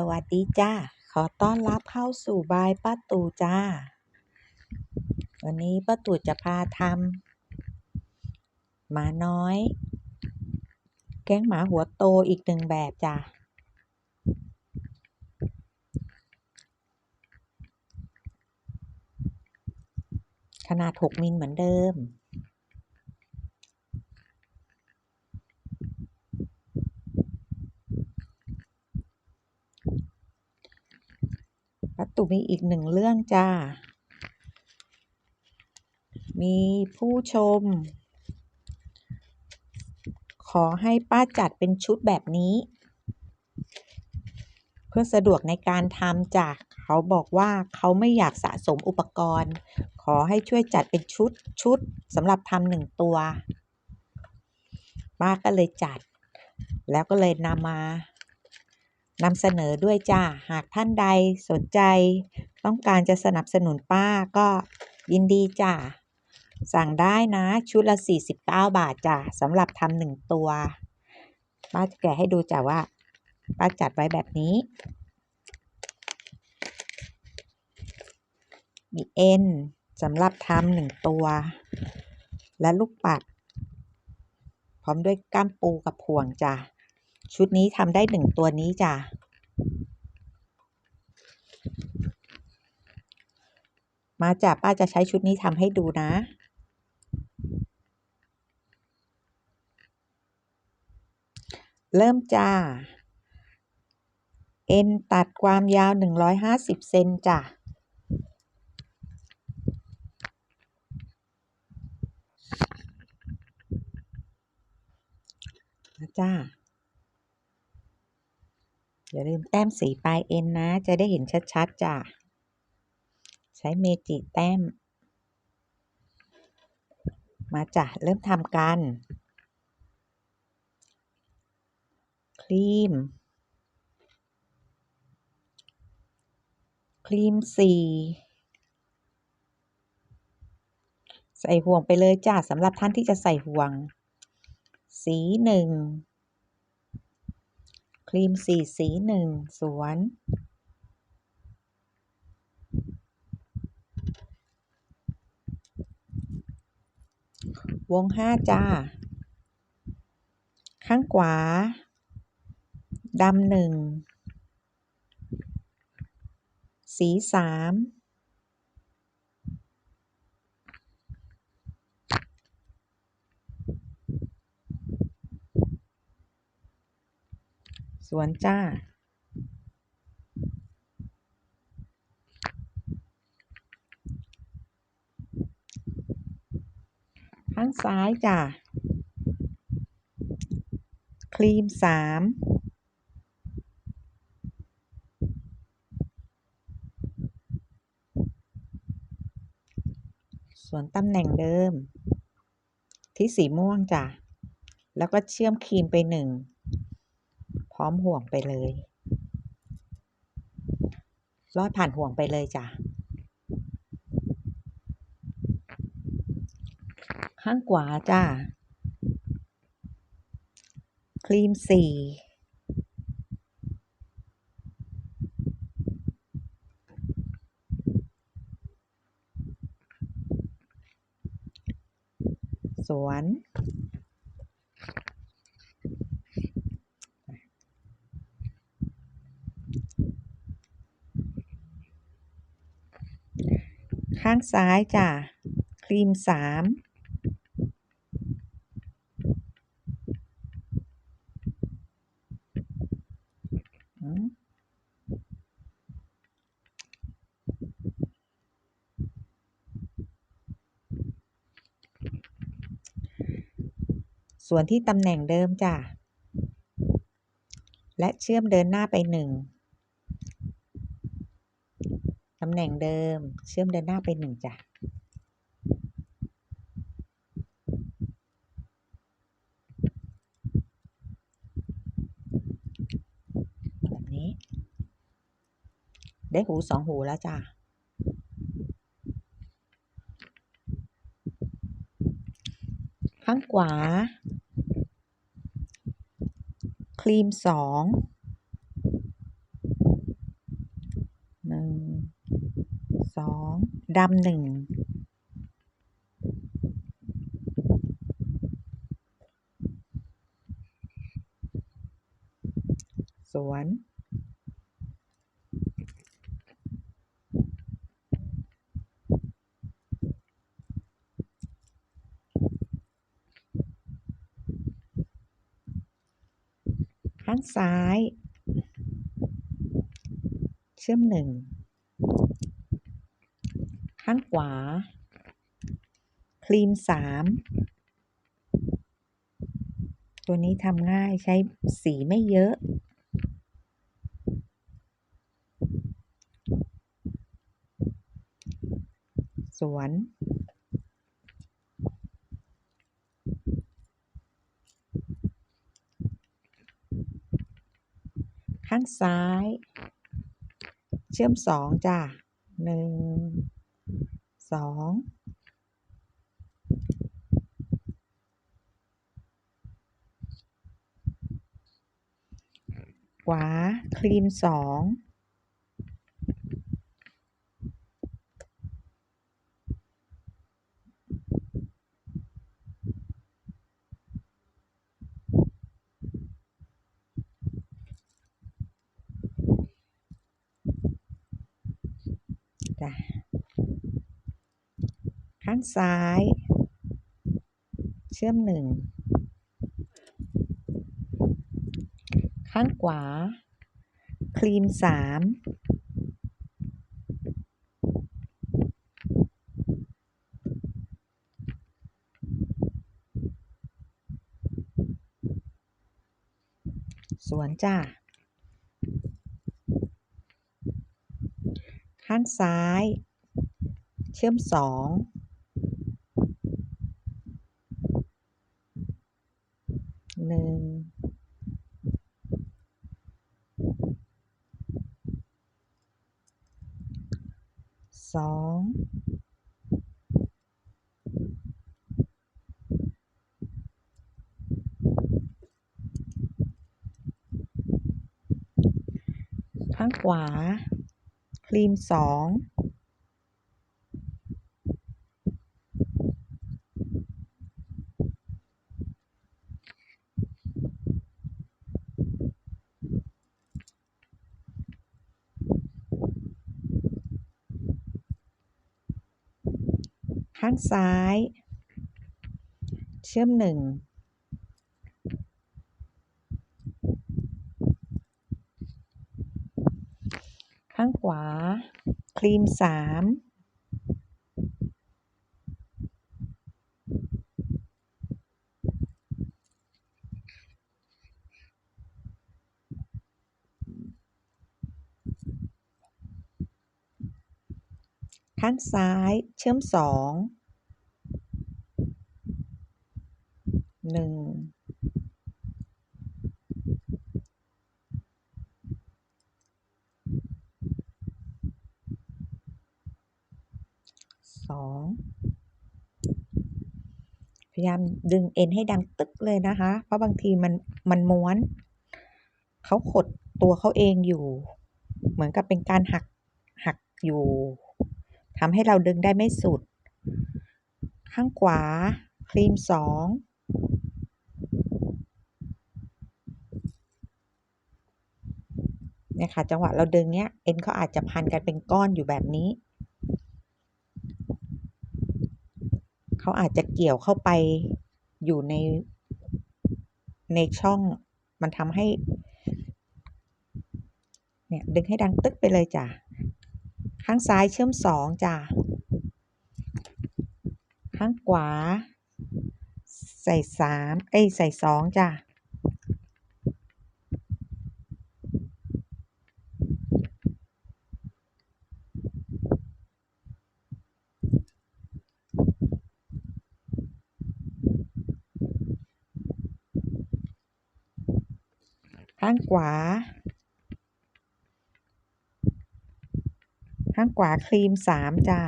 สวัสดีจ้า ขอต้อนรับเข้าสู่บายป้าตู่จ้า วันนี้ป้าตู่จะพาทำหมาน้อย แก๊งหมาหัวโตอีกหนึ่งแบบจ้าขนาด 6 มิลเหมือนเดิม ป้าตู่มีอีกหนึ่งเรื่องจ้า มีผู้ชม ขอให้ป้าจัดเป็นชุดแบบนี้ เพื่อสะดวกในการทำจากเขาบอกว่าเขาไม่อยากสะสมอุปกรณ์ ขอให้ช่วยจัดเป็นชุดชุดสำหรับทำหนึ่งตัวป้าก็เลยจัด แล้วก็เลยนำมา นำเสนอด้วยจ้า หากท่านใดสนใจ ต้องการจะสนับสนุนป้าก็ยินดีจ้า สั่งได้นะชุดละ 49 บาทจ้าสำหรับทำหนึ่งตัว ป้าจะแกะให้ดูจ้าว่า ป้าจัดไว้แบบนี้ มีเอ็นสำหรับทำหนึ่งตัว และลูกปัด พร้อมด้วยก้ามปูกับห่วงจ้ะ ชุดนี้ทำได้หนึ่งตัวนี้จ้ะ มาจ้ะป้าจะใช้ชุดนี้ทำให้ดูนะเริ่มจ้า เอ็นตัดความยาว 150 เซนจ้ะนะจ้า อย่าลืมแต้มสีปลายเอ็นนะ จะได้เห็นชัดๆจ้ะ ใช้เมจิแต้ม มาจ้ะ เริ่มทำกัน ครีม ครีมสีใส่ห่วงไปเลยจ้ะสำหรับท่านที่จะใส่ห่วง สีหนึ่ง ครีมสี่สีหนึ่งสวน วงห้าจ้า ข้างขวาดำหนึ่ง สีสาม วนจ้าข้างซ้ายจ้ะ ครีมสามส่วนตำแหน่งเดิม ที่สีม่วงจ้ะ แล้วก็เชื่อมครีมไปหนึ่ง พร้อมห่วงไปเลย ลอดผ่านห่วงไปเลยจ้ะ ข้างขวาจ้าครีมสี่สวน ข้างซ้ายจ้ะ ครีมสามส่วนที่ตำแหน่งเดิมจ้ะ และเชื่อมเดินหน้าไปหนึ่งำแหน่งเดิม เชื่อมเดินหน้าไปหนึ่งจ้ะ แบบนี้ ได้หูสองหูแล้วจ้ะข้างขวา ครีมสอง ส องดำหนึ่งสวน ข้างซ้าย เชื่อมหนึ่ง ข้างขวา ครีมสามตัวนี้ทำง่ายใช้สีไม่เยอะ สวน ข้างซ้าย เชื่อมสองจ้ะหนึ่ง สองขวาครีมสอง จ้ะ ข้างซ้าย เชื่อมหนึ่งข้างขวา ครีมสามสวนจ้ะข้างซ้าย เชื่อมสอง หนึ่ง สอง ข้างข วา ครีมสองข้างซ้าย เชื่อมหนึ่งางขวา ครีมสามข้างซ้ายเชื่อมสอง หนึ่ง สอง พยายามดึงเอ็นให้ดังตึกเลยนะคะ เพราะบางทีมันมันม้วน เขาขดตัวเขาเองอยู่ เหมือนกับเป็นการหักหักอยู่ทำให้เราดึงได้ไม่สุด ข้างขวาครีมสองเนี่ยค่ะจังหวะเราดึงเนี้ยเอ็นเขาอาจจะพันกันเป็นก้อนอยู่แบบนี้ เขาอาจจะเกี่ยวเข้าไปอยู่ในในช่องมันทำให้ เนี่ย ดึงให้ดังตึ๊กไปเลยจ้ะ ข้างซ้ายเชื่อมสองจ้ะ ข้างขวา ใส่สามเอ้ย ใส่สองจ้ะ ข้างขวา ข้างขวาครีมสามจ้ะ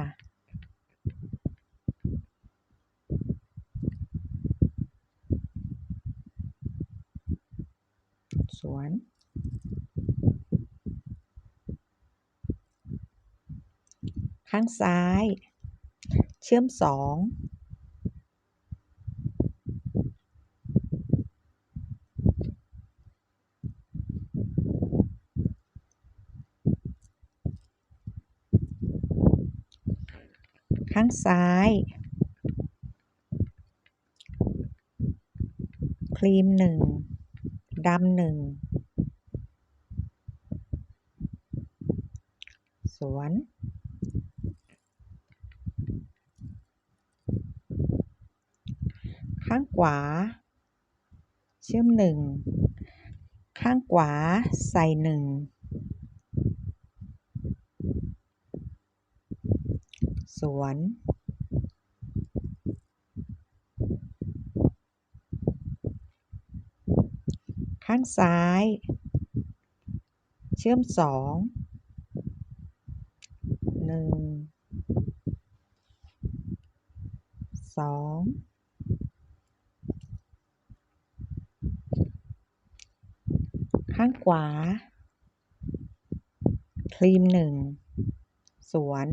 สวนข้างซ้าย เชื่อมสอง ข้างซ้าย ครีมหนึ่งดำหนึ่งสวน ข้างขวา เชื่อมหนึ่ง ข้างขวาใส่หนึ่ง สวน ข้างซ้าย เชื่อมสองหนึ่งสองข้างขวา ครีมหนึ่งสวน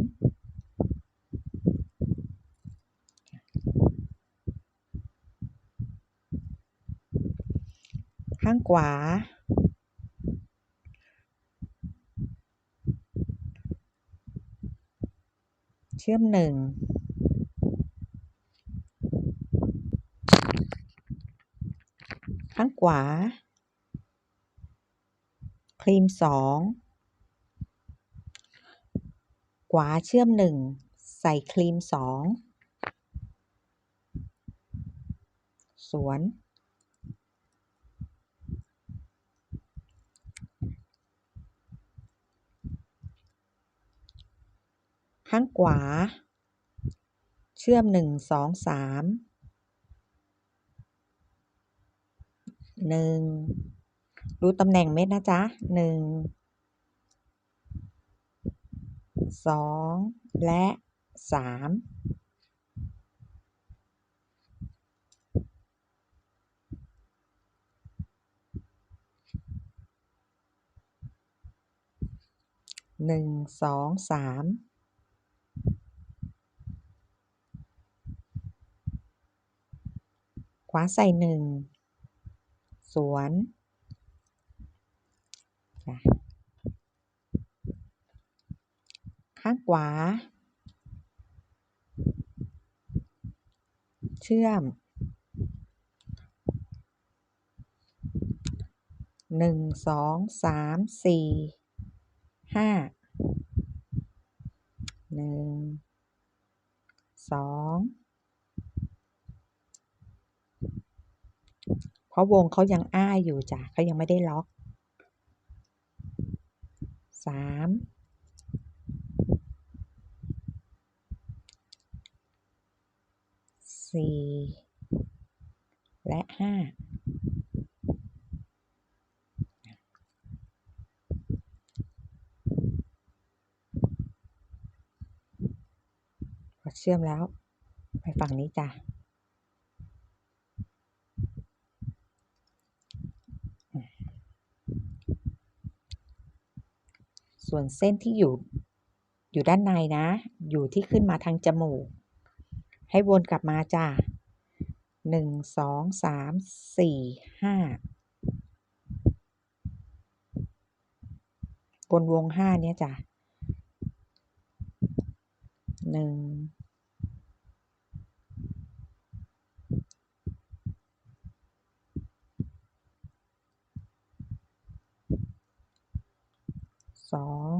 ขวา เชื่อมหนึ่งข้างขวา ครีมสองขวาเชื่อมหนึ่งใส่ครีมสองสวน ข้างขวา เชื่อมหนึ่งสองสามหนึ่งรู้ตำแหน่งเม็ดนะจ๊ะหนึ่งสองและสามหนึ่งสองสาม วาใส่หนึ่งสวนข้างขวา เชื่อมหนึ่งสองสามสี่ห้าหนึ่งสอง เพราะวงเขายังอ้าอยู่จ้ะเขายังไม่ได้ล็อกสามสี่และห้าพอเชื่อมแล้ว ไปฝั่งนี้จ้ะ ส่วนเส้นที่อยู่ อยู่ด้านในนะ อยู่ที่ขึ้นมาทางจมูก ให้วนกลับมาจ้ะหนึ่งสองสามสี่ห้าบนวงห้าเนี้ยจ้ะหนึ่ง สอง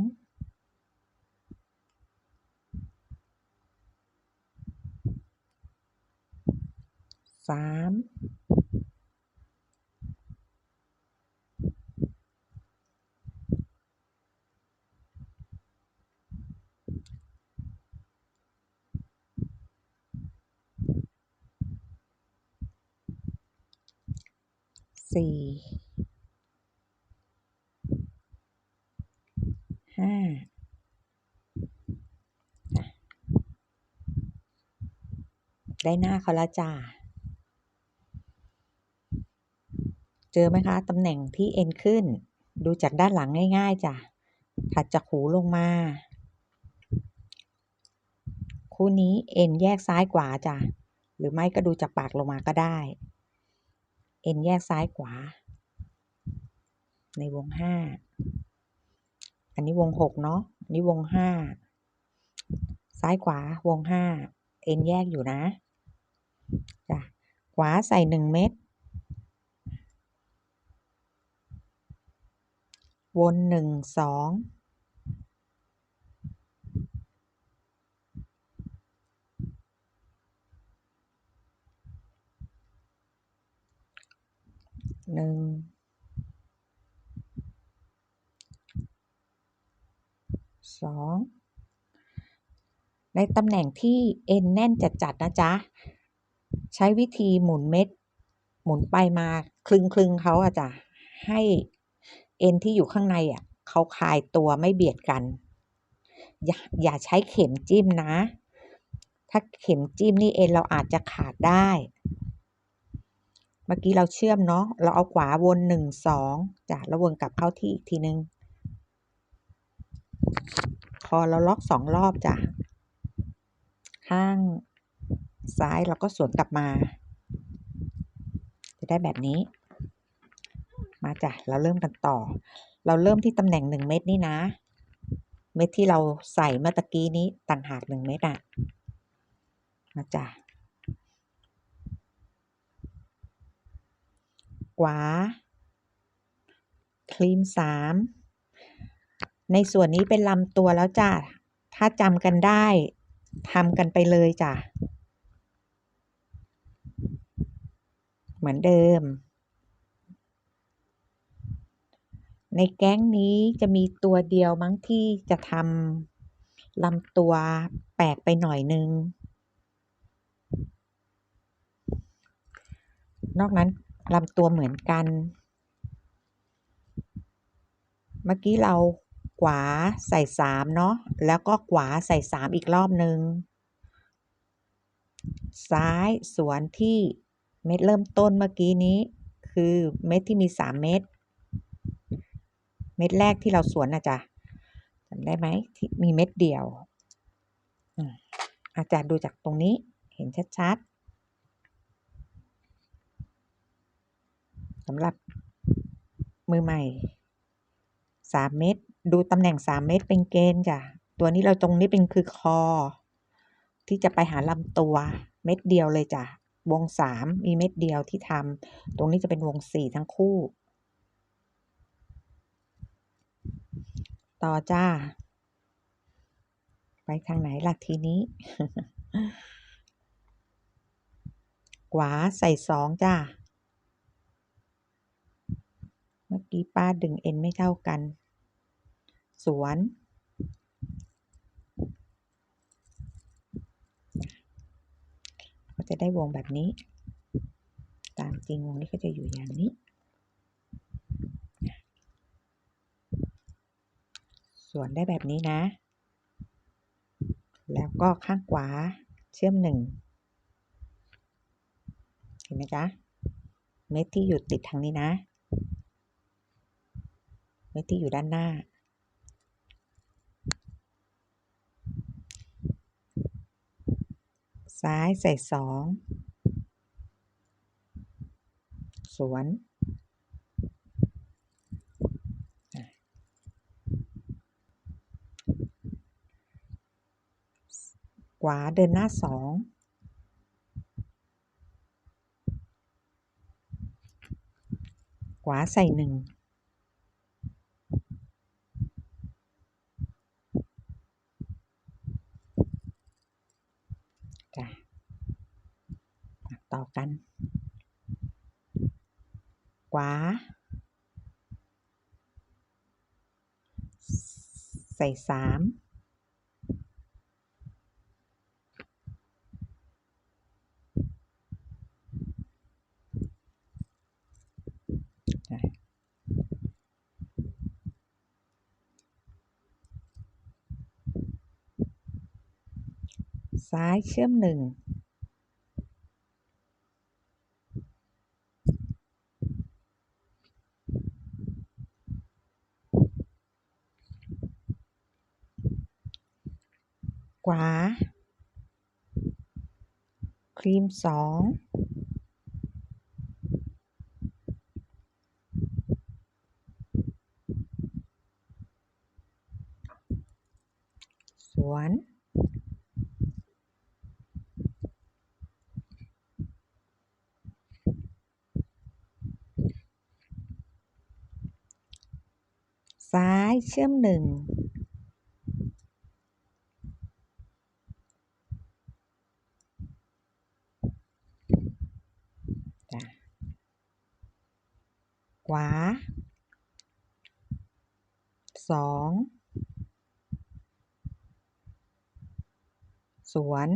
สามสี่ห้าได้หน้าเขาแล้วจ้า เจอไหมคะตำแหน่งที่เอ็นขึ้น ดูจากด้านหลังง่าย ๆจ้ะถัดจากหูลงมา คู่นี้เอ็นแยกซ้ายขวาจ้ะหรือไม่ก็ดูจากปากลงมาก็ได้ เอ็นแยกซ้ายขวา ในวงห้าอันนี้วงหกเนาะอันนี้วงห้าซ้ายขวาวงห้าเอ็นแยกอยู่นะจ้ะขวาใส่หนึ่งเม็ด วนหนึ่งสองหนึ่งสองในตำแหน่งที่เอ็นแน่นจัดๆนะจ๊ะ ใช้วิธีหมุนเม็ด หมุนไปมาคลึงคลึงเขาอะจ้ะให้ อ็นที่อยู่ข้างในอะเขาคลายตัวไม่เบียดกัน อย่าอย่าใช้เข็มจิ้มนะ ถ้าเข็มจิ้มนี่เอ็นเราอาจจะขาดได้ เมื่อกี้เราเชื่อมเนาะเราเอาขวาวนหนึ่งสองจ้ะแล้ววนกลับเข้าที่อีกทีนึงพอเราล็อกสองรอบจ้ะข้างซ้ายเราก็สวนกลับมา จะได้แบบนี้ มาจ้ะเราเริ่มกันต่อ เราเริ่มที่ตำแหน่งหนึ่งเม็ดนี่นะ เม็ดที่เราใส่เมื่อตะกี้นี้ต่างหากหนึ่งเม็ดอะมาจ้ะขวา ครีมสามในส่วนนี้เป็นลำตัวแล้วจ้ะ ถ้าจำกันได้ทำกันไปเลยจ้ะ เหมือนเดิม ในแก๊งนี้จะมีตัวเดียวมั้งที่จะทำลำตัวแปลกไปหน่อยนึง นอกนั้นลำตัวเหมือนกัน เมื่อกี้เราขวาใส่สามเนาะ แล้วก็ขวาใส่สามอีกรอบนึง ซ้ายสวนที่เม็ดเริ่มต้นเมื่อกี้นี้ คือเม็ดที่มีสามเม็ด เม็ดแรกที่เราสวนนะจ๊ะจำได้ไหมที่มีเม็ดเดียวอาจารย์ดูจากตรงนี้เห็นชัดๆสำหรับมือใหม่สามเม็ดดูตำแหน่งสามเม็ดเป็นเกณฑ์จ้ะตัวนี้เราตรงนี้เป็นคือคอ ที่จะไปหาลำตัวเม็ดเดียวเลยจ้ะวงสามมีเม็ดเดียวที่ทำตรงนี้จะเป็นวงสี่ทั้งคู่ ต่อจ้า ไปทางไหนล่ะทีนี้ ขวาใส่สองจ้า เมื่อกี้ป้าดึงเอ็นไม่เท่ากัน สวน ก็จะได้วงแบบนี้ ตามจริงวงนี้ก็จะอยู่อย่างนี้ ส่วนได้แบบนี้นะ แล้วก็ข้างขวาเชื่อมหนึ่งเห็นไหมจ๊ะ เม็ดที่อยู่ติดทางนี้นะ เม็ดที่อยู่ด้านหน้า ซ้ายใส่สอง สวน วาเดินหน้าสองขวาใส่หนึ่งจ้ะต่อกัน ขวา ใส่สาม ซ้ายเชื่อมหนึ่งขวา ครีมสอง เชื่อมหนึ่งขวาสองสวน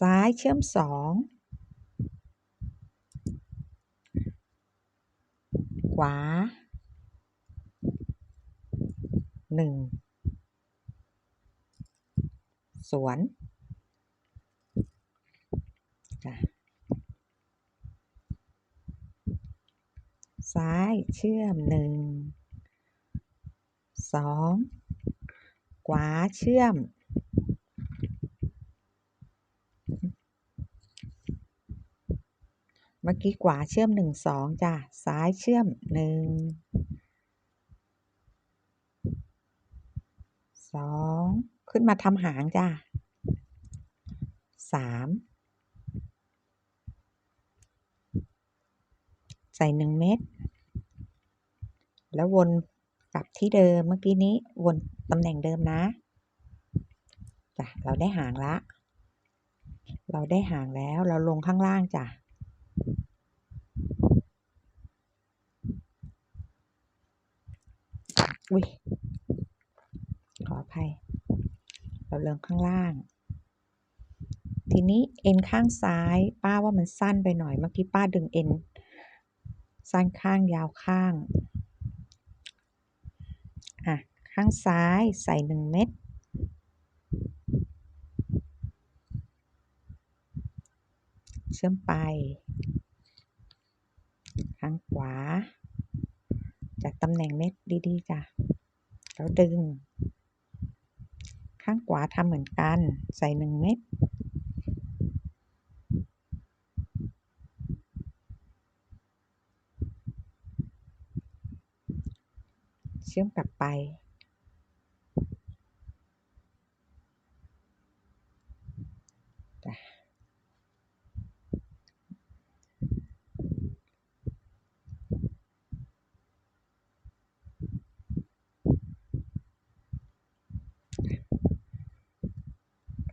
ซ้ายเชื่อมสองขวาหนึ่งสวนจ้ะซ้ายเชื่อมหนึ่งสองขวาเชื่อม มื่อกี้ขวาเชื่อมหนึ่งสองจ้ะ ซ้ายเชื่อมหนึ่งสองขึ้นมาทำหางจ้ะสามใส่หนึ่งเม็ด แล้ววนกลับที่เดิมเมื่อกี้นี้วนตำแหน่งเดิมนะจ้ะเราได้หางละ เราได้หางแล้วเราลงข้างล่างจ้ะ อุ้ยขออภัย เราเริ่มข้างล่าง ทีนี้เอ็นข้างซ้าย ป้าว่ามันสั้นไปหน่อย เมื่อกี้ป้าดึงเอ็นสั้นข้างยาวข้าง อะ ข้างซ้ายใส่หนึ่งเม็ด เชื่อมไปางขวา จากตำแหน่งเม็ดดีๆจ้ะแล้วดึง ข้างขวาทำเหมือนกัน ใส่หนึ่งเม็ดเชื่อมกลับไป จ้ะ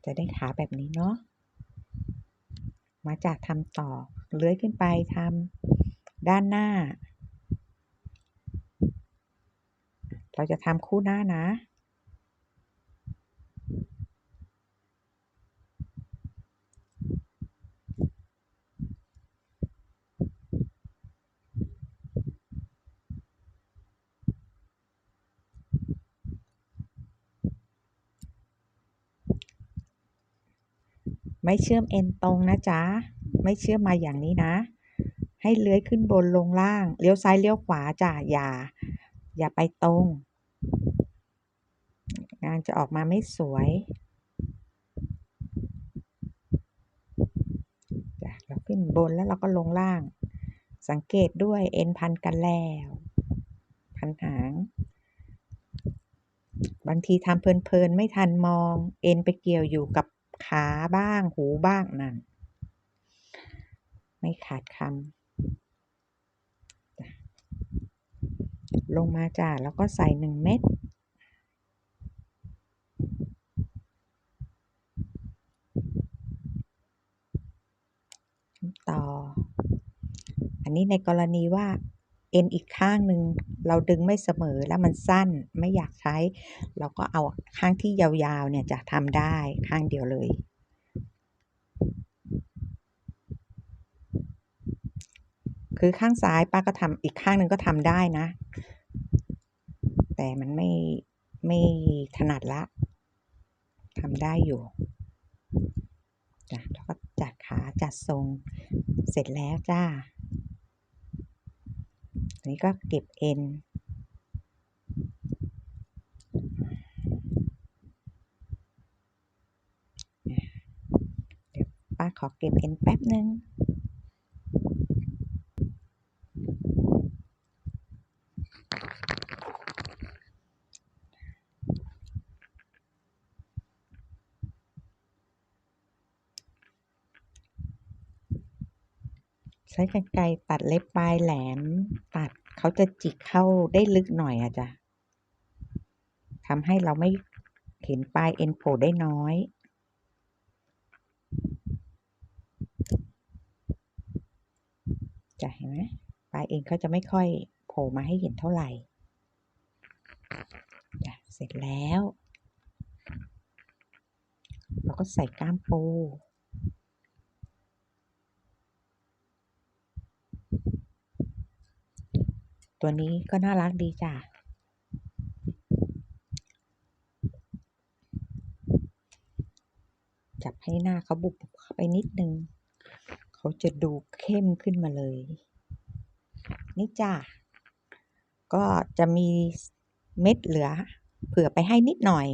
จะได้ขาแบบนี้เนาะมาจากทำต่อเลื้อยขึ้นไปทำด้านหน้า เราจะทำคู่หน้านะ ไม่เชื่อมเอ็นตรงนะจ๊ะ ไม่เชื่อมมาอย่างนี้นะ ให้เลื้อยขึ้นบนลงล่าง เลี้ยวซ้ายเลี้ยวขวาจ้ะ อย่า อย่าไปตรง งานจะออกมาไม่สวยจ้ะเราขึ้นบนแล้วเราก็ลงล่าง สังเกตด้วยเอ็นพันกันแล้ว พันหางบางทีทำเพลินๆ ไม่ทันมอง เอ็นไปเกี่ยวอยู่กับ ขาบ้างหูบ้างนั่น ไม่ขาดคำลงมาจ้ะแล้วก็ใส่หนึ่งเม็ดต่อ อันนี้ในกรณีว่า เอ็นอีกข้างหนึ่งเราดึงไม่เสมอแล้วมันสั้นไม่อยากใช้ เราก็เอาข้างที่ยาวๆเนี่ยจะทำได้ข้างเดียวเลย คือข้างซ้ายป้าก็ทำอีกข้างหนึ่งก็ทำได้นะ แต่มันไม่ไม่ถนัดละทำได้อยู่จ้ะแล้วก็จัดขาจัดทรงเสร็จแล้วจ้า อันนี้ก็เก็บเอ็น เดี๋ยวป้าขอเก็บเอ็นแป๊บหนึ่ง ใช้กรรไกรตัดเล็บปลายแหลม ตัดเขาจะจิกเข้าได้ลึกหน่อยอะจ้ะทำให้เราไม่เห็นปลายเอ็นโผล่ได้น้อย จะเห็นไหมปลายเอ็นเขาจะไม่ค่อยโผล่มาให้เห็นเท่าไหร่จ้ะเสร็จแล้ว เราก็ใส่ก้ามปู ตัวนี้ก็น่ารักดีจ้ะ จับให้หน้าเขาบุบเข้าไปนิดนึง เขาจะดูเข้มขึ้นมาเลย นี่จ้ะ ก็จะมีเม็ดเหลือ เผื่อไปให้นิดหน่อย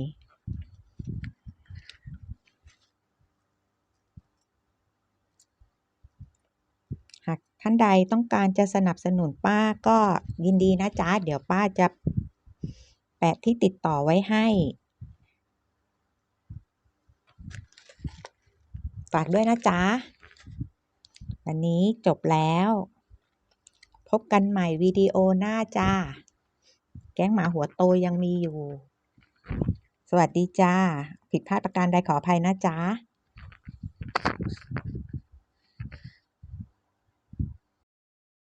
หาก ท่านใดต้องการจะสนับสนุนป้าก็ยินดีนะจ๊ะ เดี๋ยวป้าจะแปะที่ติดต่อไว้ให้ ฝากด้วยนะจ๊ะ วันนี้จบแล้ว พบกันใหม่วิดีโอหน้าจ้า แก๊งหมาหัวโตยังมีอยู่ สวัสดีจ้า ผิดพลาดประการใดขออภัยนะจ๊ะ